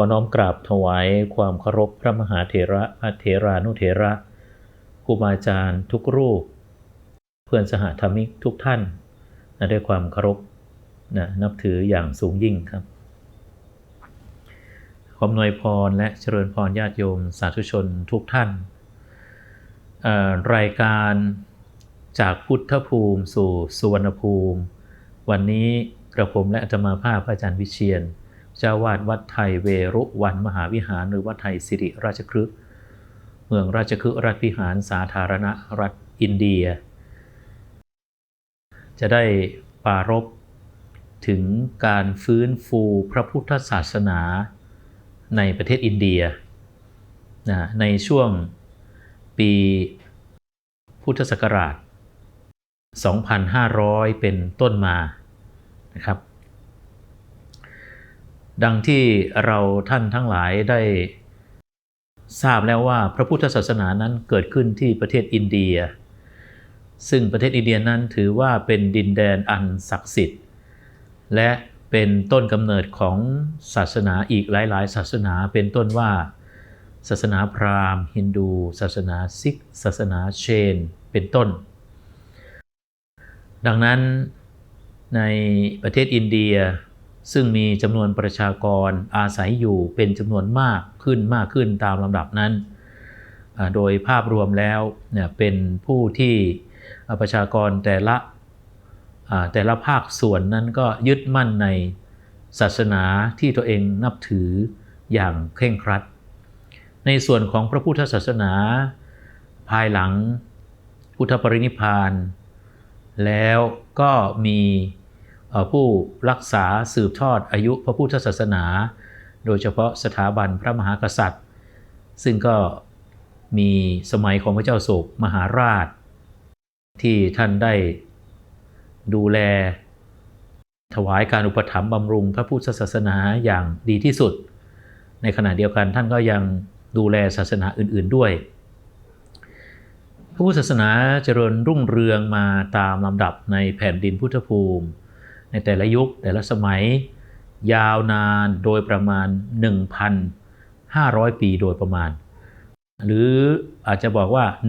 อน้อมกราบถวายความเคารพพระมหาเถระพระเถรานุเถระครูบาอาจารย์ทุกรูป เพื่อนสหธรรมิกทุกท่านนะด้วยความเคารพนะนับถืออย่างสูงยิ่งครับขออำนวยพรและเจริญพรญาติโยมสาธุชนทุกท่าน รายการจากพุทธภูมิสู่สุวรรณภูมิ วันนี้กระผมและอาตมาภาพอาจารย์วิเชียน เจ้าวาดวัดไทยเวรุวันมหาวิหาร หรือวัดไทยสิริราชครึกเมืองราชครึกรัฐพิหารสาธารณรัฐอินเดีย จะได้ปารภถึงการฟื้นฟูพระพุทธศาสนาในประเทศอินเดียนะในช่วงปีพุทธศักราช 2,500 เป็นต้นมานะครับ ดังที่เราท่านทั้งหลายได้ทราบแล้วว่าพระพุทธศาสนานั้นเกิดขึ้นที่ประเทศอินเดีย ซึ่งประเทศอินเดียนั้นถือว่าเป็นดินแดนอันศักดิ์สิทธิ์ และเป็นต้นกำเนิดของศาสนาอีกหลาย ๆ ศาสนาเป็นต้นว่า ศาสนาพราหมณ์ ฮินดู ศาสนาซิก ศาสนาเชน เป็นต้น ดังนั้นในประเทศอินเดีย ซึ่งมีจำนวนประชากรอาศัยอยู่เป็นจำนวนมากขึ้นมากขึ้นตามลำดับนั้น โดยภาพรวมแล้วเนี่ยเป็นผู้ที่ประชากรแต่ละแต่ละภาคส่วนนั้นก็ยึดมั่นในศาสนาที่ตัวเองนับถืออย่างเคร่งครัด ในส่วนของพระพุทธศาสนา ภายหลังพุทธปรินิพาน แล้วก็มี ผู้รักษาสืบทอดอายุพระพุทธศาสนา โดยเฉพาะสถาบันพระมหากษัตริย์ ซึ่งก็มีสมัยของพระเจ้าโศกมหาราช ที่ท่านได้ดูแล ถวายการอุปถัมภ์บำรุงพระพุทธศาสนาอย่างดีที่สุด ในขณะเดียวกันท่านก็ยังดูแลศาสนาอื่น ๆด้วยพระพุทธศาสนาเจริญรุ่งเรืองมาตามลำดับในแผ่นดินพุทธภูมิ ในแต่ละยุคแต่ละสมัย ยาวนานโดยประมาณ 1,500 ปีโดยประมาณ หรืออาจจะบอกว่า 1,700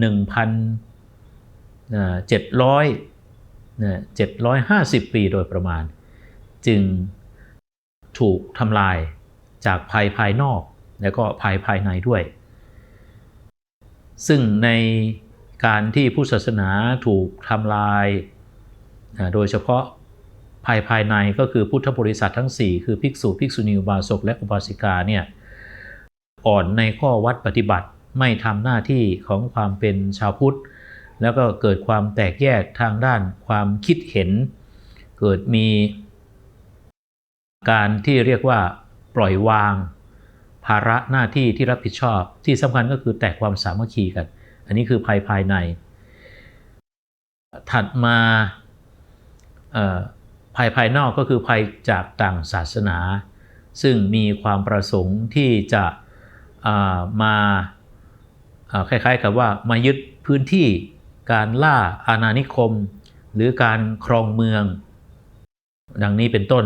750 ปีโดยประมาณ จึงถูกทำลายจากภายภายนอกและก็ภายภายในด้วย ซึ่งในการที่พุทธศาสนาถูกทำลาย โดยเฉพาะ ภายภายในก็คือพุทธบริษัททั้ง 4 คือภิกษุภิกษุณีอุบาสกและอุบาสิกาเนี่ยอ่อนในข้อวัดปฏิบัติไม่ทำหน้าที่ของความเป็นชาวพุทธ แล้วก็เกิดความแตกแยกทางด้านความคิดเห็น เกิดมีการที่เรียกว่าปล่อยวาง ภาระหน้าที่ที่รับผิดชอบ ที่สำคัญก็คือแตกความสามัคคีกัน อันนี้คือภายภายใน ถัดมา ภายภายนอกก็คือภายจากต่างศาสนา ซึ่งมีความประสงค์ที่จะามาคล้ายๆกับว่ามายึดพื้นที่การล่าอาณานิคม หรือการครองเมือง ดังนี้เป็นต้น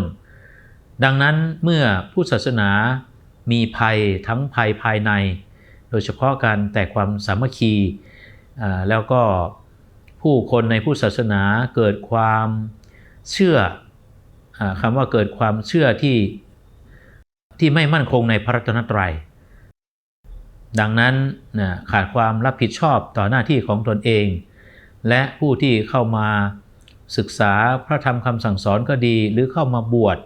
ดังนั้นเมื่อผู้ศาสนามีภัยทั้งภัยภายใน โดยเฉพาะการแตกความสามัคคีแล้วก็ผู้คนในผู้ศาสนาเกิดความ เชื่ออคำว่าเกิดความเชื่อที่ที่ไม่มั่นคงในพระรัตนตรัย ดังนั้นนะขาดความรับผิดชอบต่อหน้าที่ของตนเอง และผู้ที่เข้ามาศึกษาพระธรรมคำสั่งสอนก็ดี หรือเข้ามาบวช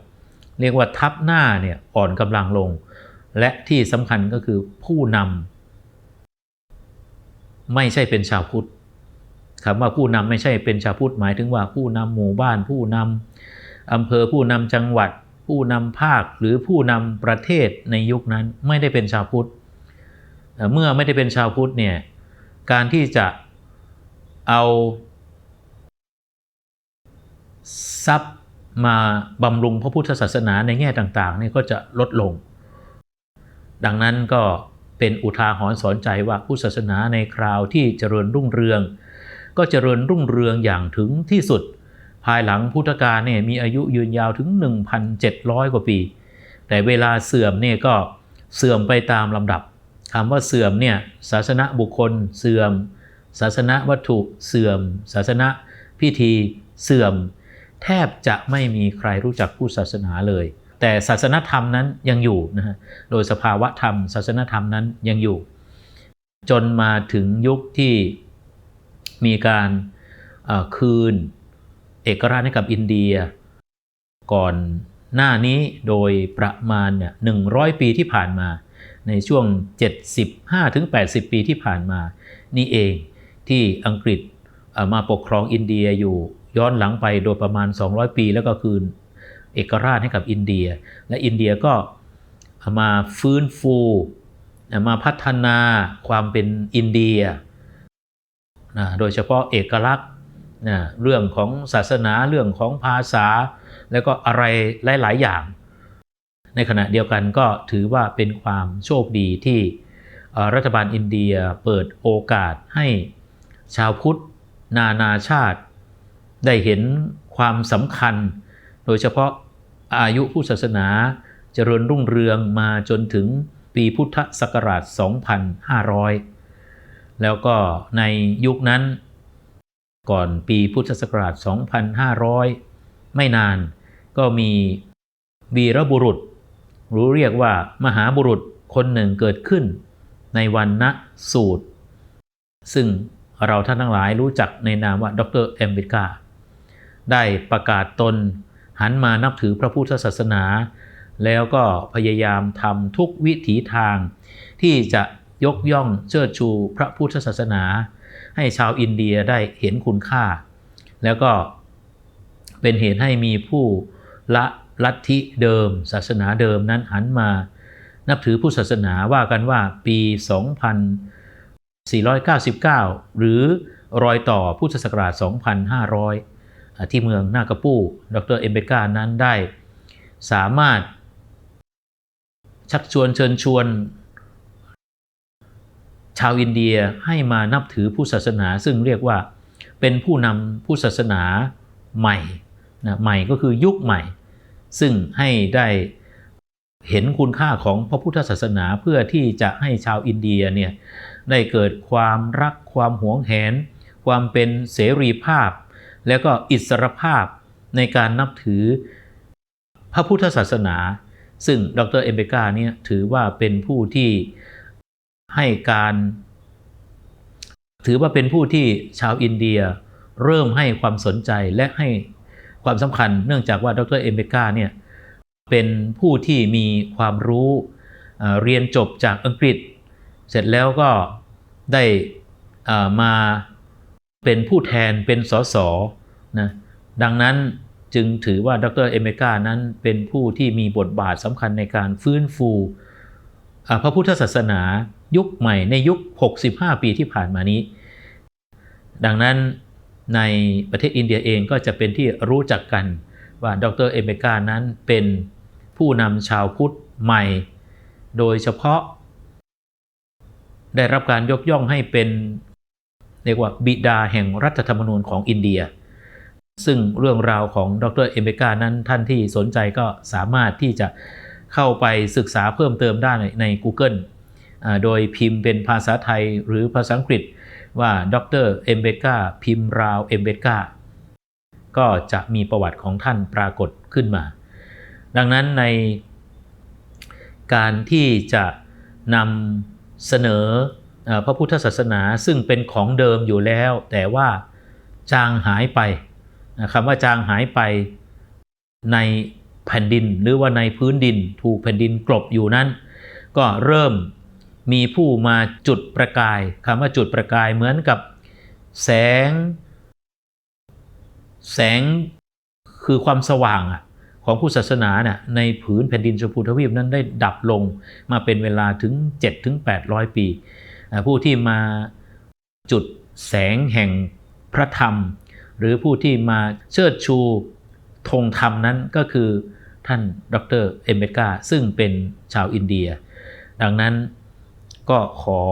เรียกว่าทับหน้าเนี่ยอ่อนกำลังลง และที่สำคัญก็คือผู้นำไม่ใช่เป็นชาวพุทธ คำว่าผู้นำไม่ใช่เป็นชาวพุทธหมายถึงว่าผู้นำหมู่บ้าน ผู้นำอำเภอผู้นำจังหวัด ผู้นำภาคหรือผู้นำประเทศในยุคนั้นไม่ได้เป็นชาวพุทธเมื่อไม่ได้เป็นชาวพุทธเนี่ยการที่จะเอาทรัพย์มาบำรุงพระพุทธศาสนาในแง่ต่างๆนี่ก็จะลดลง ดังนั้นก็เป็นอุทาหรณ์สอนใจว่าพุทธศาสนาในคราวที่เจริญรุ่งเรือง ก็เจริญรุ่งเรืองอย่างถึงที่สุด ภายหลังพุทธกาลเนี่ยมีอายุยืนยาวถึง 1,700 กว่าปี แต่เวลาเสื่อมเนี่ยก็เสื่อมไปตามลำดับคำว่าเสื่อมเนี่ยศาสนาบุคคลเสื่อม ศาสนาวัตถุเสื่อม ศาสนาพิธีเสื่อม แทบจะไม่มีใครรู้จักผู้ศาสนาเลย แต่ศาสนธรรมนั้นยังอยู่นะฮะโดยสภาวะธรรม ศาสนธรรมนั้นยังอยู่ จนมาถึงยุคที่ มีการคืนเอกราชให้กับอินเดีย ก่อนหน้านี้โดยประมาณเนี่ย100ปีที่ผ่านมา ในช่วง 75ถึง80 ปีที่ผ่านมา นี่เองที่อังกฤษมาปกครองอินเดียอยู่ย้อนหลังไปโดยประมาณ 200 ปี แล้วก็คืนเอกราชให้กับอินเดีย และอินเดียก็มาฟื้นฟู มาพัฒนาความเป็นอินเดีย นะโดยเฉพาะเอกลักษณ์นะเรื่องของศาสนาเรื่องของภาษา แล้วก็อะไรหลาย ๆ อย่าง ในขณะเดียวกันก็ถือว่าเป็นความโชคดีที่รัฐบาลอินเดียเปิดโอกาสให้ชาวพุทธนานาชาติ ได้เห็นความสำคัญ โดยเฉพาะอายุผู้ศาสนาเจริญรุ่งเรืองมาจนถึงปีพุทธศักราช 2500 แล้วก็ในยุคนั้น ก่อนปีพุทธศักราช 2500 ไม่นานก็มีวีรบุรุษหรือเรียกว่ามหาบุรุษคนหนึ่งเกิดขึ้น ในวันณสูตร ซึ่งเราท่านทั้งหลายรู้จักในนามว่าดรเอมบิกาได้ประกาศตนหันมานับถือพระพุทธศาสนา แล้วก็พยายามทำทุกวิถีทางที่จะ ยกย่องเชิดชูพระพุทธศาสนา ให้ชาวอินเดียได้เห็นคุณค่า แล้วก็เป็นเหตุให้มีผู้ละลัทธิเดิม ศาสนาเดิมนั้นหันมานับถือผู้ศาสนาว่ากันว่าปี 2499 หรือรอยต่อพุทธศักราช 2500 ที่เมืองนากาปูดรเอมเบกานั้นได้สามารถชักชวนเชิญชวน ชาวอินเดียให้มานับถือผู้ศาสนาซึ่งเรียกว่าเป็นผู้นำผู้ศาสนาใหม่นะใหม่ก็คือยุคใหม่ ซึ่งให้ได้เห็นคุณค่าของพระพุทธศาสนาเพื่อที่จะให้ชาวอินเดียเนี่ยได้เกิดความรักความหวงแหน ความเป็นเสรีภาพ แล้วก็อิสรภาพในการนับถือพระพุทธศาสนา ซึ่งดรเอมเบกาเนี่ยถือว่าเป็นผู้ที่ ให้การ ถือว่าเป็นผู้ที่ชาวอินเดียเริ่มให้ความสนใจและให้ความสำคัญ เนื่องจากว่าดรเอมเบกาเนี่ยเป็นผู้ที่มีความรู้เรียนจบจากอังกฤษ เสร็จแล้วก็ได้มาเป็นผู้แทนเป็นสสนะดังนั้นจึงถือว่าดรเอเมกานั้นเป็นผู้ที่มีบทบาทสำคัญในการฟื้นฟูพระพุทธศาสนา ยุคใหม่ในยุค 65 ปีที่ผ่านมานี้ ดังนั้นในประเทศอินเดียเองก็จะเป็นที่รู้จักกันว่าดรเอเมกานั้นเป็นผู้นำชาวพุทธใหม่ โดยเฉพาะ ได้รับการยกย่องให้เป็นเรียกว่าบิดาแห่งรัฐธรรมนูญของอินเดีย ซึ่งเรื่องราวของดรเอเมกานั้นท่านที่สนใจก็สามารถที่จะเข้าไปศึกษาเพิ่มเติมได้ใน Google โดยพิมพ์เป็นภาษาไทยหรือภาษาอังกฤษว่าดรเอมเบกาพิมพ์ราวเอมเบกาก็จะมีประวัติของท่านปรากฏขึ้นมา ดังนั้นในการที่จะนำเสนอพระพุทธศาสนาซึ่งเป็นของเดิมอยู่แล้ว แต่ว่าจางหายไปคำว่าจางหายไปในแผ่นดินหรือว่าในพื้นดินถูกแผ่นดินกลบอยู่นั้น ก็เริ่ม มีผู้มาจุดประกายคำว่าจุดประกายเหมือนกับแสง แสงคือความสว่างของผู้ศาสนาน่ยในผืนแผ่นดินชมพูทวีปนั้นได้ดับลงมาเป็นเวลาถึง 7-800ปีอ่าผู้ที่มาจุดแสงแห่งพระธรรม หรือผู้ที่มาเชิดชูธงธรรมนั้นก็คือท่านดรเอมเบกาซึ่งเป็นชาวอินเดีย ดังนั้น ก็ขอ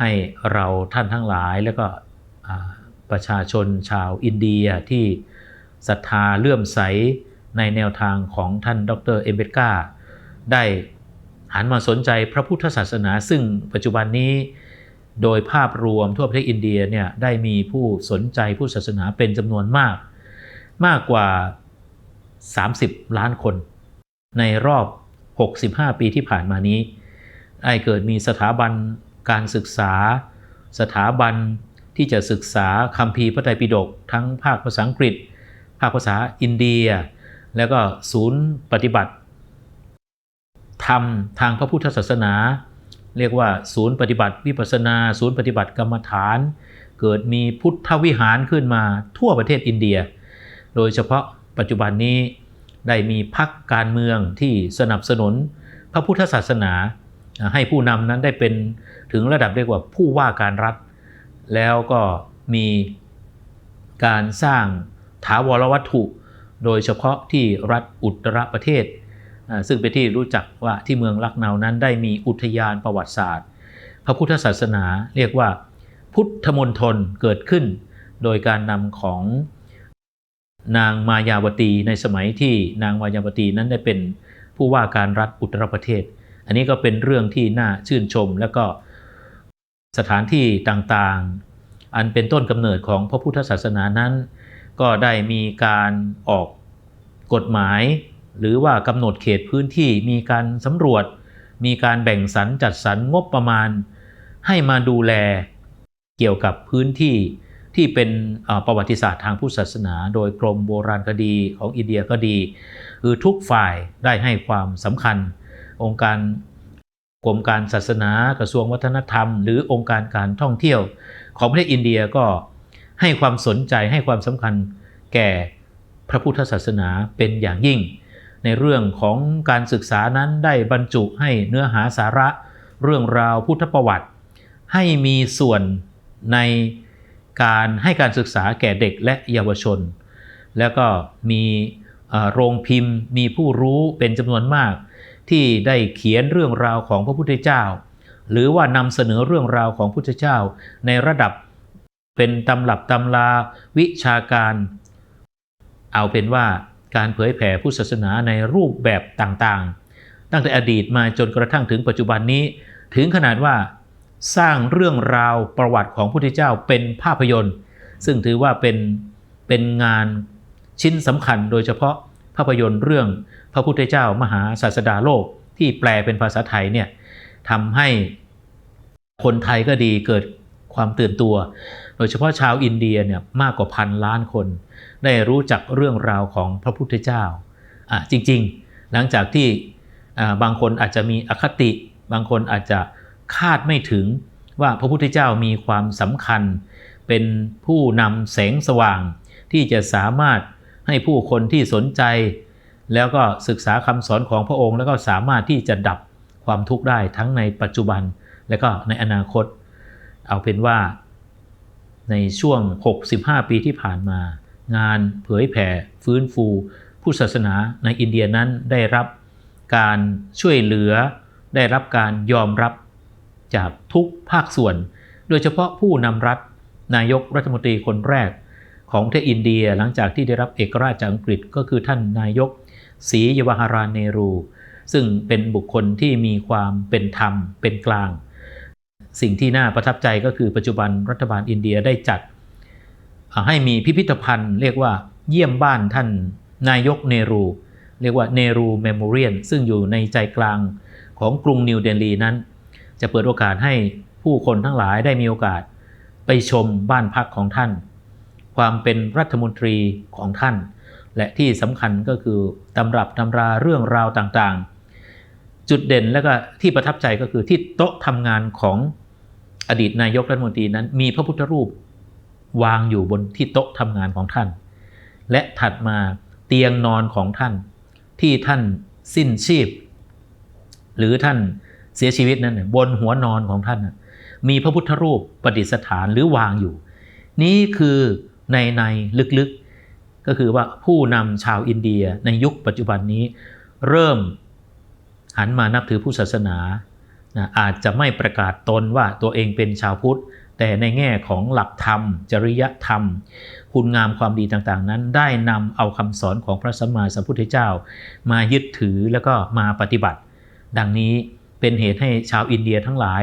ให้เราท่านทั้งหลายแล้วก็ประชาชนชาวอินเดียที่ศรัทธาเลื่อมใสในแนวทางของท่านดรเอมเบกาได้หันมาสนใจพระพุทธศาสนา ซึ่งปัจจุบันนี้โดยภาพรวมทั่วประเทศอินเดียเนี่ยได้มีผู้สนใจผู้ศาสนาเป็นจำนวนมาก มากกว่า 30 ล้านคน ในรอบ 65 ปีที่ผ่านมานี้ ได้เกิดมีสถาบันการศึกษา สถาบันที่จะศึกษาคัมภีร์พระไตรปิฎกทั้งภาคภาษาอังกฤษ ภาคภาษาอินเดีย แล้วก็ศูนย์ปฏิบัติธรรมทางพระพุทธศาสนา เรียกว่าศูนย์ปฏิบัติวิปัสสนา ศูนย์ปฏิบัติกรรมฐาน เกิดมีพุทธวิหารขึ้นมาทั่วประเทศอินเดีย โดยเฉพาะปัจจุบันนี้ได้มีพรรคการเมืองที่สนับสนุนพระพุทธศาสนา ให้ผู้นำนั้นได้เป็นถึงระดับเรียกว่าผู้ว่าการรัฐ แล้วก็มีการสร้างถาวรวัตถุ โดยเฉพาะที่รัฐอุตรประเทศ ซึ่งเป็นที่รู้จักว่าที่เมืองลักเนานั้นได้มีอุทยานประวัติศาสตร์ พระพุทธศาสนาเรียกว่าพุทธมณฑลเกิดขึ้น โดยการนำของนางมายาวตีในสมัยที่นางมายาวตีนั้นได้เป็นผู้ว่าการรัฐอุตรประเทศ อันนี้ก็เป็นเรื่องที่น่าชื่นชม และก็สถานที่ต่างๆ อันเป็นต้นกำเนิดของพระพุทธศาสนานั้น ก็ได้มีการออกกฎหมาย หรือว่ากำหนดเขตพื้นที่มีการสำรวจ มีการแบ่งสรรจัดสรรงบประมาณ ให้มาดูแลเกี่ยวกับพื้นที่ที่เป็นประวัติศาสตร์ทางพุทธศาสนา โดยกรมโบราณคดีของอินเดียก็ดี คือทุกฝ่ายได้ให้ความสำคัญ องค์การกรมการศาสนากระทรวงวัฒนธรรม หรือองค์การการท่องเที่ยวของประเทศอินเดียก็ให้ความสนใจให้ความสำคัญแก่พระพุทธศาสนาเป็นอย่างยิ่ง ในเรื่องของการศึกษานั้นได้บรรจุให้เนื้อหาสาระ เรื่องราวพุทธประวัติ ให้มีส่วนในการให้การศึกษาแก่เด็กและเยาวชน แล้วก็มีโรงพิมพ์ มีผู้รู้เป็นจำนวนมาก ที่ได้เขียนเรื่องราวของพระพุทธเจ้า หรือว่านำเสนอเรื่องราวของพระพุทธเจ้า ในระดับเป็นตำรับตำราวิชาการ เอาเป็นว่าการเผยแผ่พุทธศาสนาในรูปแบบต่างๆ ตั้งแต่อดีตมาจนกระทั่งถึงปัจจุบันนี้ ถึงขนาดว่าสร้างเรื่องราวประวัติของพระพุทธเจ้าเป็นภาพยนตร์ ซึ่งถือว่าเป็นเป็นงานชิ้นสำคัญโดยเฉพาะภาพยนตร์เรื่อง พระพุทธเจ้ามหาศาสดาโลกที่แปลเป็นภาษาไทยเนี่ยทำให้คนไทยก็ดีเกิดความตื่นตัว โดยเฉพาะชาวอินเดียเนี่ยมากกว่าพันล้านคน ได้รู้จักเรื่องราวของพระพุทธเจ้าอะจริงๆ หลังจากที่บางคนอาจจะมีอคติ บางคนอาจจะคาดไม่ถึงว่าพระพุทธเจ้ามีความสำคัญ เป็นผู้นำแสงสว่างที่จะสามารถให้ผู้คนที่สนใจ แล้วก็ศึกษาคำสอนของพระองค์ แล้วก็สามารถที่จะดับความทุกข์ได้ทั้งในปัจจุบันและก็ในอนาคต เอาเป็นว่าในช่วง 65 ปีที่ผ่านมา งานเผยแผ่ ฟื้นฟู ผู้ศาสนาในอินเดียนั้นได้รับการช่วยเหลือ ได้รับการยอมรับจากทุกภาคส่วน โดยเฉพาะผู้นำรัฐนายกรัฐมนตรีคนแรกของประเทศอินเดียหลังจากที่ได้รับเอกราชจากอังกฤษก็คือท่านนายก ศรียวหารานเนรู ซึ่งเป็นบุคคลที่มีความเป็นธรรมเป็นกลาง สิ่งที่น่าประทับใจก็คือปัจจุบันรัฐบาลอินเดียได้จัด ให้มีพิพิธภัณฑ์ เรียกว่าเยี่ยมบ้านท่านนายกเนรู เรียกว่าเนรูเมโมเรียนซึ่งอยู่ในใจกลางของกรุงนิวเดลีนั้น จะเปิดโอกาสให้ผู้คนทั้งหลายได้มีโอกาสไปชมบ้านพักของท่าน ความเป็นรัฐมนตรีของท่าน และที่สำคัญก็คือตำรับตำราเรื่องราวต่างๆ จุดเด่นและก็ที่ประทับใจก็คือที่โต๊ะทำงานของอดีตนายกรัฐมนตรีนั้น มีพระพุทธรูปวางอยู่บนที่โต๊ะทำงานของท่าน และถัดมาเตียงนอนของท่าน ที่ท่านสิ้นชีพ หรือท่านเสียชีวิตนั้นบนหัวนอนของท่าน มีพระพุทธรูปประดิษฐานหรือวางอยู่ นี้คือในในลึกๆ ก็คือว่าผู้นำชาวอินเดียในยุคปัจจุบันนี้ เริ่มหันมานับถือผู้ศาสนาอาจจะไม่ประกาศตนว่าตัวเองเป็นชาวพุทธ แต่ในแง่ของหลักธรรม จริยธรรม คุณงามความดีต่างๆ นั้น ได้นำเอาคำสอนของพระสัมมาสัมพุทธเจ้า มายึดถือแล้วก็มาปฏิบัติ ดังนี้เป็นเหตุให้ชาวอินเดียทั้งหลาย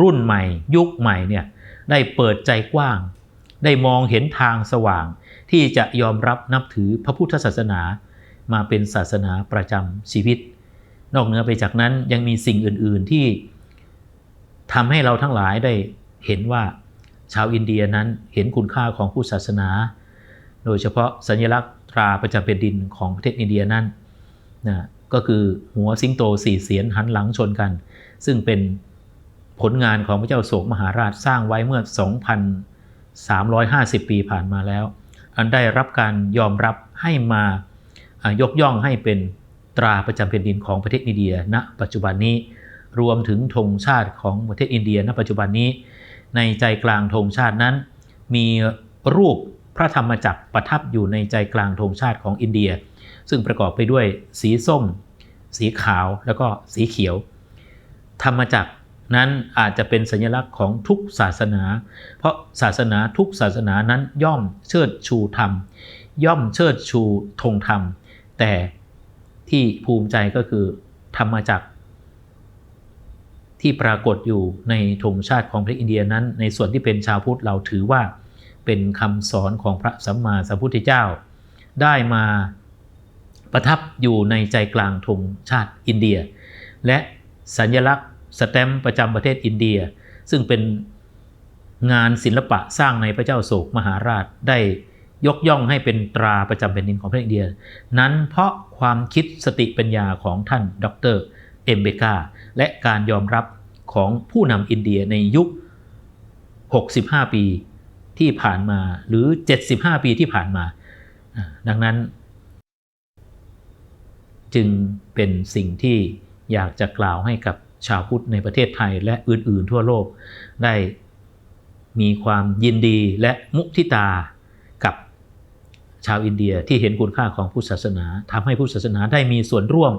รุ่นใหม่ ยุคใหม่เนี่ยได้เปิดใจกว้าง ได้มองเห็นทางสว่าง ที่จะยอมรับนับถือพระพุทธศาสนา มาเป็นศาสนาประจำชีวิต นอกเหนือไปจากนั้นยังมีสิ่งอื่น ๆที่ทำให้เราทั้งหลายได้เห็นว่าชาวอินเดียนั้นเห็นคุณค่าของผู้ศาสนา โดยเฉพาะสัญลักษณ์ตราประจำแผ่นดินของประเทศอินเดียนั้นนะก็คือหัวสิงโตสี่เสียนหันหลังชนกัน ซึ่งเป็นผลงานของพระเจ้าโศกมหาราชสร้างไว้เมื่อ 2,350 ปีผ่านมาแล้ว ได้รับการยอมรับให้มายกย่องให้เป็นตราประจำแผ่นดินของประเทศอินเดีย ณ ปัจจุบันนี้ รวมถึงธงชาติของประเทศอินเดีย ณ ปัจจุบันนี้ ในใจกลางธงชาตินั้น มีรูปพระธรรมจักรประทับอยู่ในใจกลางธงชาติของอินเดีย ซึ่งประกอบไปด้วยสีส้ม สีขาวแล้วก็สีเขียว ธรรมจักร นั้นอาจจะเป็นสัญลักษณ์ของทุกศาสนา เพราะศาสนาทุกศาสนานั้นย่อมเชิดชูธรรม ย่อมเชิดชูธงธรรม แต่ที่ภูมิใจก็คือธรรมจักรที่ปรากฏอยู่ในธงชาติของประเทศอินเดียนั้น ในส่วนที่เป็นชาวพุทธเราถือว่าเป็นคำสอนของพระสัมมาสัมพุทธเจ้า ได้มาประทับอยู่ในใจกลางธงชาติอินเดีย และสัญลักษณ์ สแตมป์ประจำประเทศอินเดีย ซึ่งเป็นงานศิลปะสร้างในพระเจ้าโศกมหาราชได้ยกย่องให้เป็นตราประจำแผ่นดินของประเทศอินเดีย นั้นเพราะความคิดสติปัญญาของท่านดรเอมเบกาและการยอมรับของผู้นำอินเดียในยุค 65 ปีที่ผ่านมาหรือ 75 ปีที่ผ่านมาอ่าดังนั้น จึงเป็นสิ่งที่อยากจะกล่าวให้กับ ชาวพุทธในประเทศไทยและอื่นๆ ทั่วโลกได้มีความยินดีและมุทิตากับชาวอินเดียที่เห็นคุณค่าของพุทธศาสนาทำให้พุทธศาสนาได้มีส่วนร่วม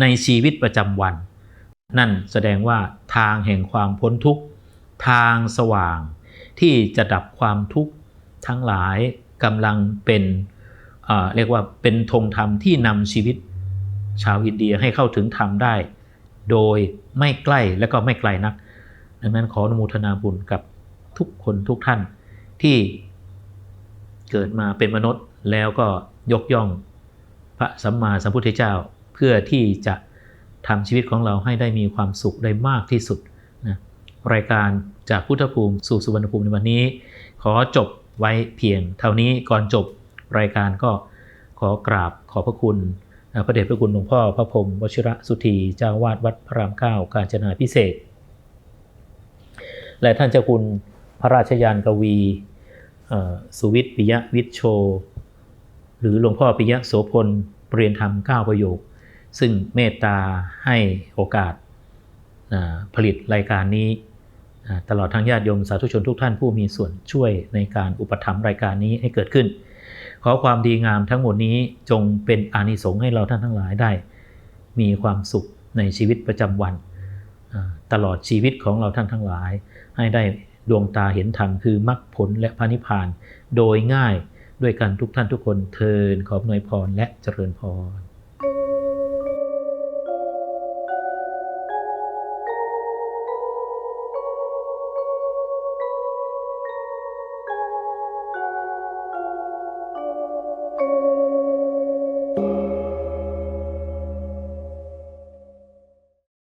ในชีวิตประจำวัน นั่นแสดงว่าทางแห่งความพ้นทุกข์ทางสว่าง ที่จะดับความทุกข์ทั้งหลายกำลังเป็นเเรียกว่าเป็นธงธรรมที่นำชีวิตชาวอินเดียให้เข้าถึงธรรมได้ โดยไม่ใกล้และก็ไม่ไกลนัก ดังนั้นขออนุโมทนาบุญกับทุกคนทุกท่านที่เกิดมาเป็นมนุษย์แล้วก็ยกย่องพระสัมมาสัมพุทธเจ้า เพื่อที่จะทำชีวิตของเราให้ได้มีความสุขได้มากที่สุดนะรายการจากพุทธภูมิสู่สุวรรณภูมิในวันนี้ ขอจบไว้เพียงเท่านี้ก่อนจบรายการก็ขอกราบขอบพระคุณ พระเดชพระคุณหลวงพ่อพระพรหมวชิระสุธีเจ้าวาดวัดพระรามเก้ากาญจนาพิเศษ และท่านเจ้าคุณพระราชยานกวีสุวิทย์ปิยะวิทย์โช หรือหลวงพ่อปิยะโสพลเรียนธรรมเก้าประโยค ซึ่งเมตตาให้โอกาสผลิตรายการนี้ ตลอดทั้งญาติโยมสาธุชนทุกท่านผู้มีส่วนช่วยในการอุปถัมภ์รายการนี้ให้เกิดขึ้น ขอความดีงามทั้งหมดนี้จงเป็นอานิสงส์ให้เราท่านทั้งหลายได้ มีความสุขในชีวิตประจำวัน ตลอดชีวิตของเราท่านทั้งหลาย ให้ได้ดวงตาเห็นธรรมคือมรรคผลและพระนิพพาน โดยง่ายด้วยกันทุกท่านทุกคนเทินขอบหน่วยพรและเจริญพร